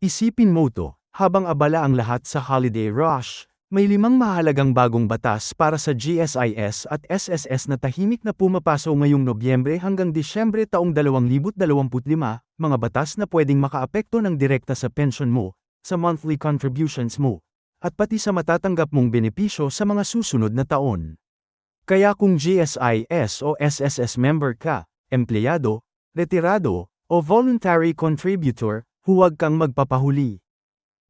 Isipin mo to, habang abala ang lahat sa holiday rush, may limang mahalagang bagong batas para sa GSIS at SSS na tahimik na pumapaso ngayong Nobyembre hanggang Disyembre taong 2025, mga batas na pwedeng makaapekto ng direkta sa pension mo, sa monthly contributions mo, at pati sa matatanggap mong benepisyo sa mga susunod na taon. Kaya kung GSIS o SSS member ka, empleyado, retirado, o voluntary contributor, huwag kang magpapahuli.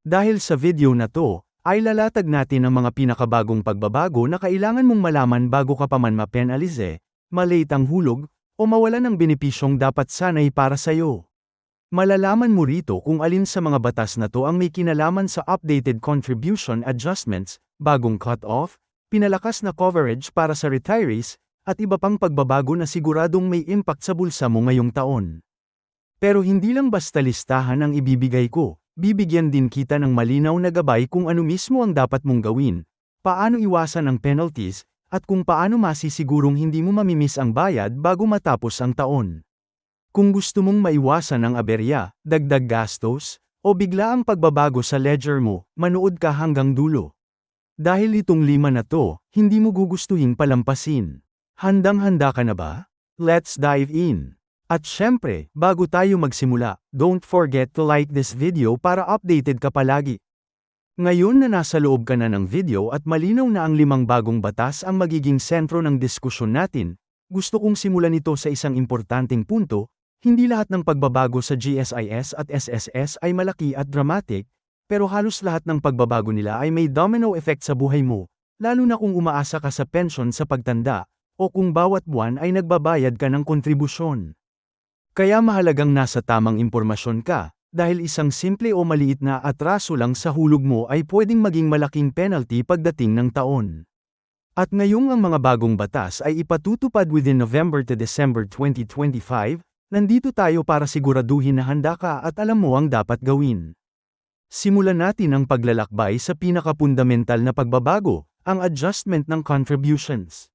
Dahil sa video na to, ay lalatag natin ang mga pinakabagong pagbabago na kailangan mong malaman bago ka pa man mapenalize, malate ang hulog, o mawalan ng benepisyong dapat sanay para sa'yo. Malalaman mo rito kung alin sa mga batas na to ang may kinalaman sa updated contribution adjustments, bagong cut-off, pinalakas na coverage para sa retirees, at iba pang pagbabago na siguradong may impact sa bulsa mo ngayong taon. Pero hindi lang basta listahan ang ibibigay ko, bibigyan din kita ng malinaw na gabay kung ano mismo ang dapat mong gawin, paano iwasan ang penalties, at kung paano masisigurong hindi mo mamimiss ang bayad bago matapos ang taon. Kung gusto mong maiwasan ang aberya, dagdag gastos, o bigla ang pagbabago sa ledger mo, manood ka hanggang dulo. Dahil itong lima na to, hindi mo gugustuhin palampasin. Handang-handa ka na ba? Let's dive in! At syempre, bago tayo magsimula, don't forget to like this video para updated ka palagi. Ngayon na nasa loob ka na ng video at malinaw na ang limang bagong batas ang magiging sentro ng diskusyon natin, gusto kong simulan ito sa isang importanteng punto, hindi lahat ng pagbabago sa GSIS at SSS ay malaki at dramatic, pero halos lahat ng pagbabago nila ay may domino effect sa buhay mo, lalo na kung umaasa ka sa pension sa pagtanda, o kung bawat buwan ay nagbabayad ka ng kontribusyon. Kaya mahalagang nasa tamang impormasyon ka, dahil isang simple o maliit na atraso lang sa hulog mo ay pwedeng maging malaking penalty pagdating ng taon. At ngayong ang mga bagong batas ay ipatutupad within November to December 2025, nandito tayo para siguraduhin na handa ka at alam mo ang dapat gawin. Simulan natin ang paglalakbay sa pinakapundamental na pagbabago, ang adjustment ng contributions.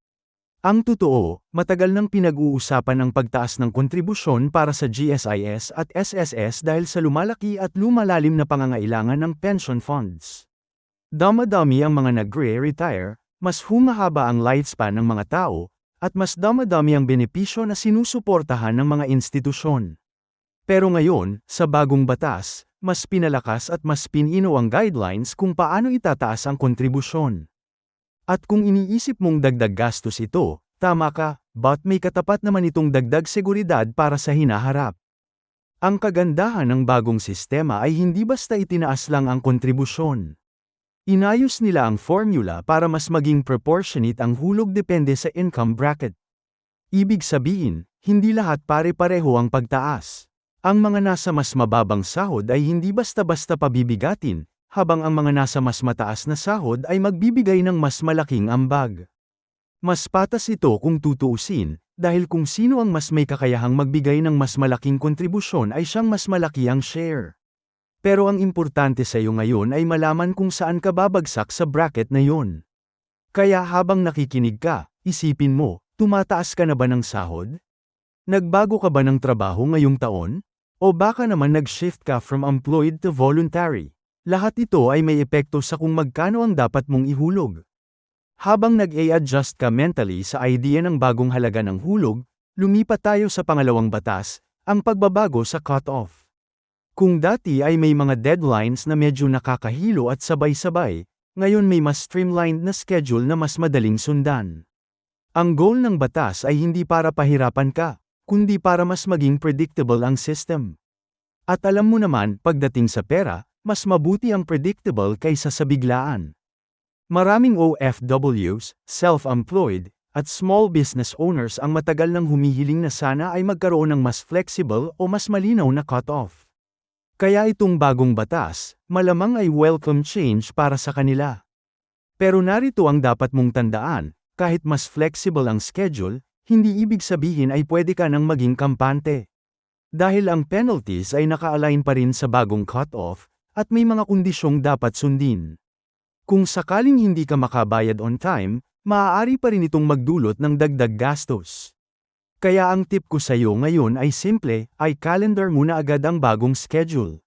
Ang totoo, matagal nang pinag-uusapan ang pagtaas ng kontribusyon para sa GSIS at SSS dahil sa lumalaki at lumalalim na pangangailangan ng pension funds. Damadami ang mga nagre-retire, mas humahaba ang lifespan ng mga tao, at mas damadami ang benepisyo na sinusuportahan ng mga institusyon. Pero ngayon, sa bagong batas, mas pinalakas at mas pinino ang guidelines kung paano itataas ang kontribusyon. At kung iniisip mong dagdag gastos ito, tama ka, but may katapat naman itong dagdag seguridad para sa hinaharap. Ang kagandahan ng bagong sistema ay hindi basta itinaas lang ang kontribusyon. Inayos nila ang formula para mas maging proportionate ang hulog depende sa income bracket. Ibig sabihin, hindi lahat pare-pareho ang pagtaas. Ang mga nasa mas mababang sahod ay hindi basta-basta pabibigatin, habang ang mga nasa mas mataas na sahod ay magbibigay ng mas malaking ambag. Mas patas ito kung tutuusin, dahil kung sino ang mas may kakayahang magbigay ng mas malaking kontribusyon ay siyang mas malaki ang share. Pero ang importante sa iyo ngayon ay malaman kung saan ka babagsak sa bracket na yon. Kaya habang nakikinig ka, isipin mo, tumataas ka na ba ng sahod? Nagbago ka ba ng trabaho ngayong taon? O baka naman nag-shift ka from employed to voluntary. Lahat ito ay may epekto sa kung magkano ang dapat mong ihulog. Habang nag-a-adjust ka mentally sa idea ng bagong halaga ng hulog, lumipat tayo sa pangalawang batas, ang pagbabago sa cut-off. Kung dati ay may mga deadlines na medyo nakakahilo at sabay-sabay, ngayon may mas streamlined na schedule na mas madaling sundan. Ang goal ng batas ay hindi para pahirapan ka, kundi para mas maging predictable ang system. At alam mo naman, pagdating sa pera, mas mabuti ang predictable kaysa sa biglaan. Maraming OFWs, self-employed, at small business owners ang matagal nang humihiling na sana ay magkaroon ng mas flexible o mas malinaw na cut-off. Kaya itong bagong batas, malamang ay welcome change para sa kanila. Pero narito ang dapat mong tandaan, kahit mas flexible ang schedule, hindi ibig sabihin ay pwede ka nang maging kampante. Dahil ang penalties ay naka-align pa rin sa bagong cut-off, at may mga kondisyong dapat sundin. Kung sakaling hindi ka makabayad on time, maaari pa rin itong magdulot ng dagdag gastos. Kaya ang tip ko sa iyo ngayon ay simple, ay calendar muna agad ang bagong schedule.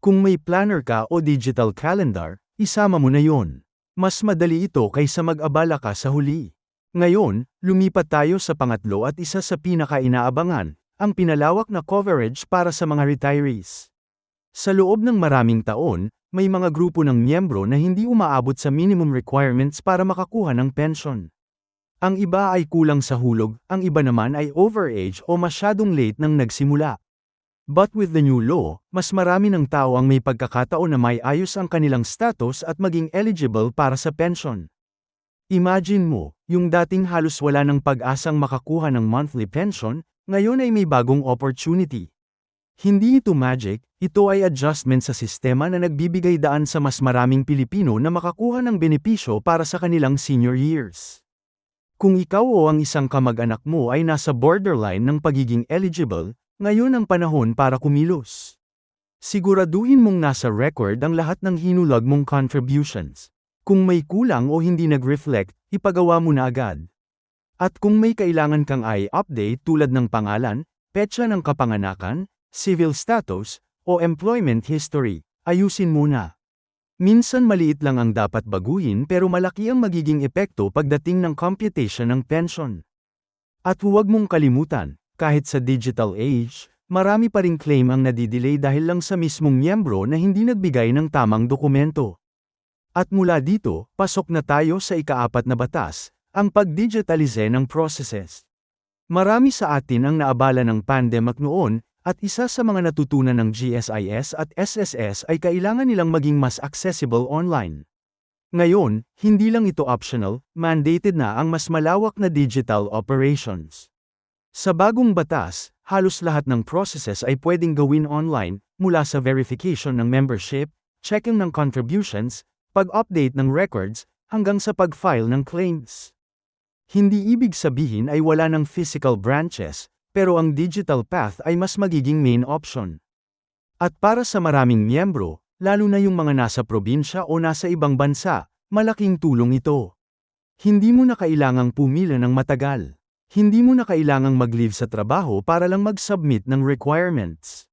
Kung may planner ka o digital calendar, isama mo na yon. Mas madali ito kaysa mag-abala ka sa huli. Ngayon, lumipat tayo sa pangatlo at isa sa pinaka-inaabangan, ang pinalawak na coverage para sa mga retirees. Sa loob ng maraming taon, may mga grupo ng miyembro na hindi umaabot sa minimum requirements para makakuha ng pension. Ang iba ay kulang sa hulog, ang iba naman ay overage o masyadong late nang nagsimula. But with the new law, mas marami ng tao ang may pagkakataon na may ayos ang kanilang status at maging eligible para sa pension. Imagine mo, yung dating halos wala ng pag-asang makakuha ng monthly pension, ngayon ay may bagong opportunity. Hindi ito magic, ito ay adjustment sa sistema na nagbibigay daan sa mas maraming Pilipino na makakuha ng benepisyo para sa kanilang senior years. Kung ikaw o ang isang kamag-anak mo ay nasa borderline ng pagiging eligible, ngayon ang panahon para kumilos. Siguraduhin mong nasa record ang lahat ng hinulag mong contributions. Kung may kulang o hindi nag-reflect, ipagawa mo na agad. At kung may kailangan kang i-update tulad ng pangalan, petsa ng kapanganakan, civil status, o employment history, ayusin muna. Minsan maliit lang ang dapat baguhin pero malaki ang magiging epekto pagdating ng computation ng pension. At huwag mong kalimutan, kahit sa digital age, marami pa ring claim ang nadidelay dahil lang sa mismong miyembro na hindi nagbigay ng tamang dokumento. At mula dito, pasok na tayo sa ikaapat na batas, ang pag-digitalize ng processes. Marami sa atin ang naabala ng pandemic noon, at isa sa mga natutunan ng GSIS at SSS ay kailangan nilang maging mas accessible online. Ngayon, hindi lang ito optional, mandated na ang mas malawak na digital operations. Sa bagong batas, halos lahat ng processes ay pwedeng gawin online, mula sa verification ng membership, checking ng contributions, pag-update ng records, hanggang sa pag-file ng claims. Hindi ibig sabihin ay wala ng physical branches, pero ang digital path ay mas magiging main option. At para sa maraming miyembro, lalo na yung mga nasa probinsya o nasa ibang bansa, malaking tulong ito. Hindi mo na kailangang pumila ng matagal. Hindi mo na kailangang mag-leave sa trabaho para lang mag-submit ng requirements.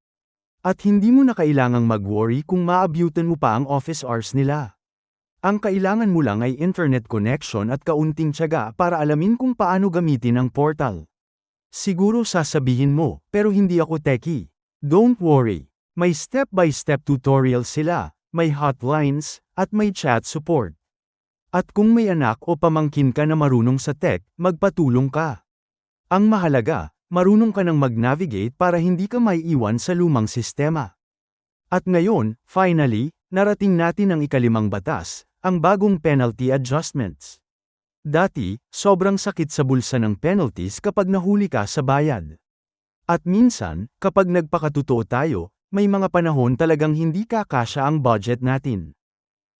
At hindi mo na kailangang mag-worry kung maabutan mo pa ang office hours nila. Ang kailangan mo lang ay internet connection at kaunting tiyaga para alamin kung paano gamitin ang portal. Siguro sasabihin mo, pero hindi ako techie. Don't worry. May step-by-step tutorial sila, may hotlines, at may chat support. At kung may anak o pamangkin ka na marunong sa tech, magpatulong ka. Ang mahalaga, marunong ka nang mag-navigate para hindi ka maiiwan sa lumang sistema. At ngayon, finally, narating natin ang ikalimang batas, ang bagong penalty adjustments. Dati, sobrang sakit sa bulsa ng penalties kapag nahuli ka sa bayad. At minsan, kapag nagpakatotoo tayo, may mga panahon talagang hindi kakasya ang budget natin.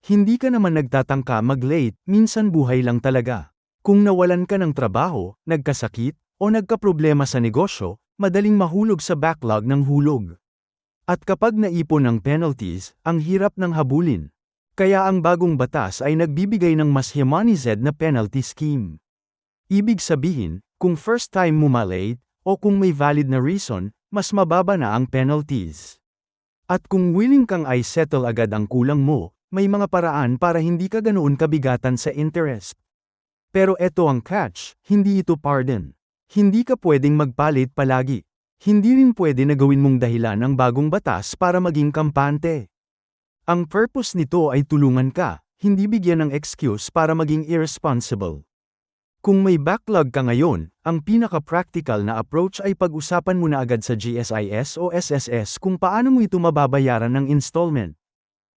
Hindi ka naman nagtatangka mag-late, minsan buhay lang talaga. Kung nawalan ka ng trabaho, nagkasakit, o nagkaproblema sa negosyo, madaling mahulog sa backlog ng hulog. At kapag naipon ang penalties, ang hirap ng habulin, kaya ang bagong batas ay nagbibigay ng mas humanized na penalty scheme. Ibig sabihin, kung first time mo malate, o kung may valid na reason, mas mababa na ang penalties. At kung willing kang ay settle agad ang kulang mo, may mga paraan para hindi ka ganoon kabigatan sa interest. Pero eto ang catch, hindi ito pardon. Hindi ka pwedeng magpalit palagi. Hindi rin pwede na gawin mong dahilan ang bagong batas para maging kampante. Ang purpose nito ay tulungan ka, hindi bigyan ng excuse para maging irresponsible. Kung may backlog ka ngayon, ang pinaka-practical na approach ay pag-usapan mo na agad sa GSIS o SSS kung paano mo ito mababayaran ng installment.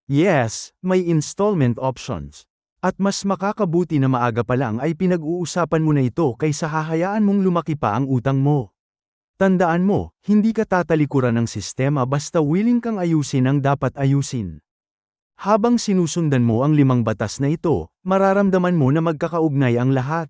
Yes, may installment options. At mas makakabuti na maaga pa lang ay pinag-uusapan mo na ito kaysa hahayaan mong lumaki pa ang utang mo. Tandaan mo, hindi ka tatalikuran ng sistema basta willing kang ayusin ang dapat ayusin. Habang sinusundan mo ang limang batas na ito, mararamdaman mo na magkakaugnay ang lahat.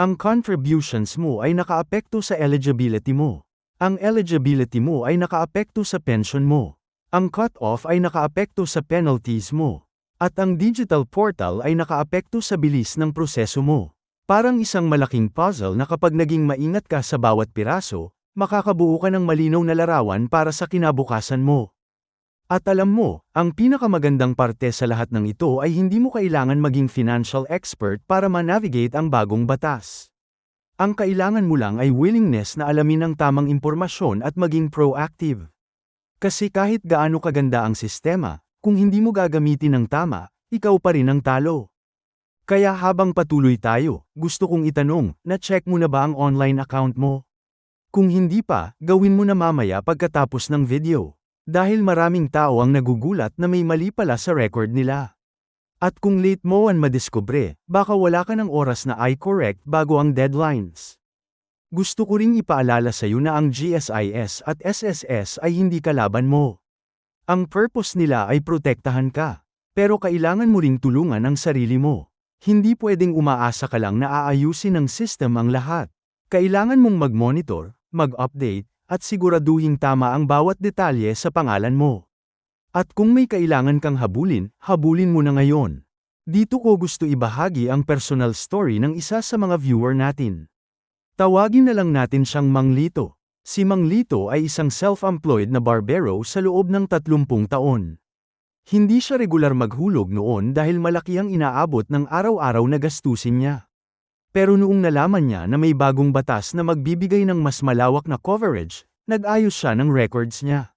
Ang contributions mo ay nakaapekto sa eligibility mo. Ang eligibility mo ay nakaapekto sa pension mo. Ang cut-off ay nakaapekto sa penalties mo. At ang digital portal ay nakaapekto sa bilis ng proseso mo. Parang isang malaking puzzle na kapag naging maingat ka sa bawat piraso, makakabuo ka ng malinaw na larawan para sa kinabukasan mo. At alam mo, ang pinakamagandang parte sa lahat ng ito ay hindi mo kailangan maging financial expert para ma-navigate ang bagong batas. Ang kailangan mo lang ay willingness na alamin ang tamang impormasyon at maging proactive. Kasi kahit gaano kaganda ang sistema, kung hindi mo gagamitin ng tama, ikaw pa rin ang talo. Kaya habang patuloy tayo, gusto kong itanong, na-check mo na ba ang online account mo? Kung hindi pa, gawin mo na mamaya pagkatapos ng video. Dahil maraming tao ang nagugulat na may mali pala sa record nila. At kung late mo ang madiskubre, baka wala ka ng oras na i-correct bago ang deadlines. Gusto ko ring ipaalala sa iyo na ang GSIS at SSS ay hindi kalaban mo. Ang purpose nila ay protektahan ka. Pero kailangan mo ring tulungan ang sarili mo. Hindi pwedeng umaasa ka lang na aayusin ng system ang lahat. Kailangan mong mag-monitor, mag-update, at siguraduhing tama ang bawat detalye sa pangalan mo. At kung may kailangan kang habulin, habulin mo na ngayon. Dito ko gusto ibahagi ang personal story ng isa sa mga viewer natin. Tawagin na lang natin siyang Mang Lito. Si Mang Lito ay isang self-employed na barbero sa loob ng 30 taon. Hindi siya regular maghulog noon dahil malaki ang inaabot ng araw-araw na gastusin niya. Pero noong nalaman niya na may bagong batas na magbibigay ng mas malawak na coverage, nag-ayos siya ng records niya.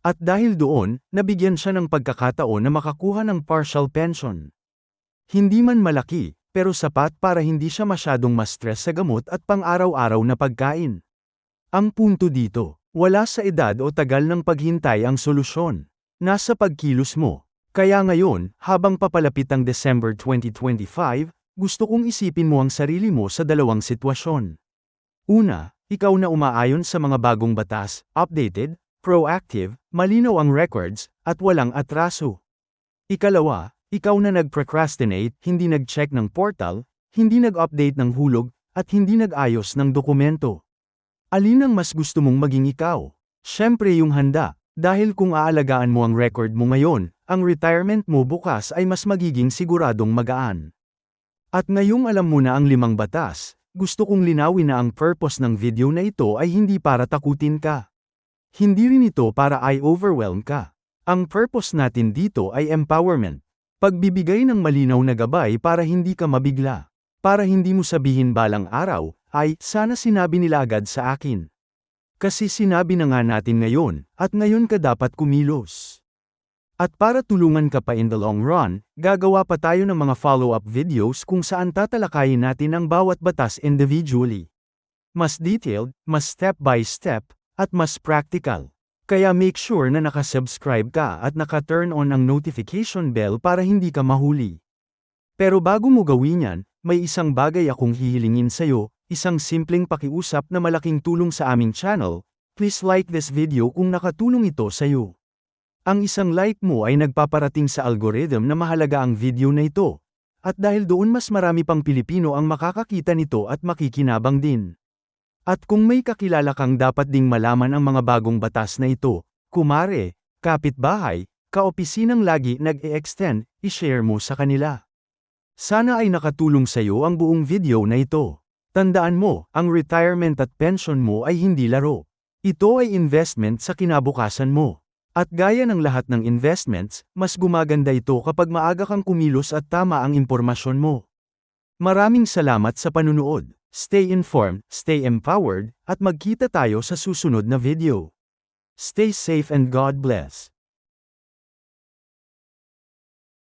At dahil doon, nabigyan siya ng pagkakataon na makakuha ng partial pension. Hindi man malaki, pero sapat para hindi siya masyadong ma-stress sa gamot at pang-araw-araw na pagkain. Ang punto dito, wala sa edad o tagal ng paghintay ang solusyon. Nasa pagkilos mo. Kaya ngayon, habang papalapit ang December 2025, gusto kong isipin mo ang sarili mo sa dalawang sitwasyon. Una, ikaw na umaayon sa mga bagong batas, updated, proactive, malinaw ang records, at walang atraso. Ikalawa, ikaw na nag-procrastinate, hindi nag-check ng portal, hindi nag-update ng hulog, at hindi nag-ayos ng dokumento. Alin ang mas gusto mong maging ikaw? Siyempre yung handa, dahil kung aalagaan mo ang record mo ngayon, ang retirement mo bukas ay mas magiging siguradong magaan. At ngayong alam mo na ang limang batas, gusto kong linawin na ang purpose ng video na ito ay hindi para takutin ka. Hindi rin ito para i-overwhelm ka. Ang purpose natin dito ay empowerment. Pagbibigay ng malinaw na gabay para hindi ka mabigla. Para hindi mo sabihin balang araw, ay, sana sinabi nila agad sa akin. Kasi sinabi na nga natin ngayon, at ngayon ka dapat kumilos. At para tulungan ka pa in the long run, gagawa pa tayo ng mga follow-up videos kung saan tatalakayin natin ang bawat batas individually. Mas detailed, mas step by step, at mas practical. Kaya make sure na nakasubscribe ka at naka-turn on ang notification bell para hindi ka mahuli. Pero bago mo gawin yan, may isang bagay akong hihilingin sa'yo, isang simpleng pakiusap na malaking tulong sa aming channel, please like this video kung nakatulong ito sa'yo. Ang isang like mo ay nagpaparating sa algorithm na mahalaga ang video na ito. At dahil doon mas marami pang Pilipino ang makakakita nito at makikinabang din. At kung may kakilala kang dapat ding malaman ang mga bagong batas na ito, kumare, kapitbahay, kaopisinang lagi nag-e-extend, i-share mo sa kanila. Sana ay nakatulong sa iyo ang buong video na ito. Tandaan mo, ang retirement at pension mo ay hindi laro. Ito ay investment sa kinabukasan mo. At gaya ng lahat ng investments, mas gumaganda ito kapag maaga kang kumilos at tama ang impormasyon mo. Maraming salamat sa panunood. Stay informed, stay empowered, at magkita tayo sa susunod na video. Stay safe and God bless.